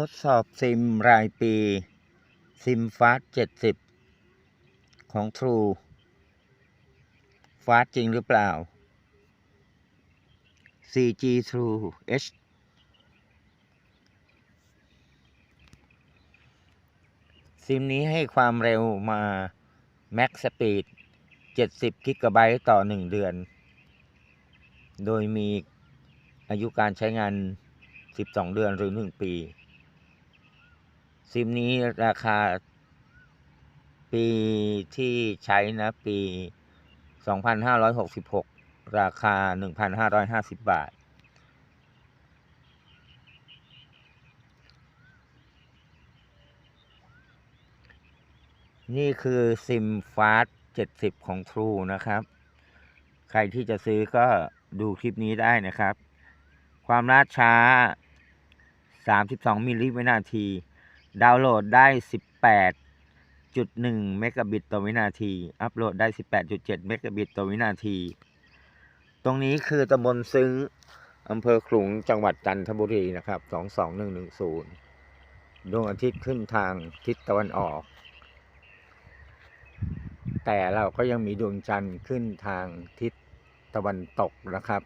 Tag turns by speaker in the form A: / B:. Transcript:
A: ทดสอบซิมรายปี ซิมฟาส70 ของ True ฟาสจริงหรือเปล่า 4G True H ซิมนี้ให้ความเร็วมา Max Speed 70 g b ต่อ 1 เดือน โดยมีอายุการใช้งาน 12 เดือนหรือ 1 ปี ซิมนี้ราคาปีที่ใช้นะ ปี 2566 ราคา 1,550 บาท นี่คือซิมฟาส70 ของ True นะครับ ใครที่จะซื้อก็ดูคลิปนี้ได้นะครับ ความล่าช้า 32 มิลลิวินาที ดาวน์โหลดได้ 18.1 เมกะบิตต่อวินาที อัปโหลดได้ 18.7 เมกะบิตต่อวินาที ตรงนี้คือตำบลซึ้งอำเภอขลุงจังหวัดจันทบุรีนะครับ 22110 ดวงอาทิตย์ขึ้นทางทิศตะวันออก แต่เราก็ยังมีดวงจันทร์ขึ้นทางทิศตะวันตกนะครับ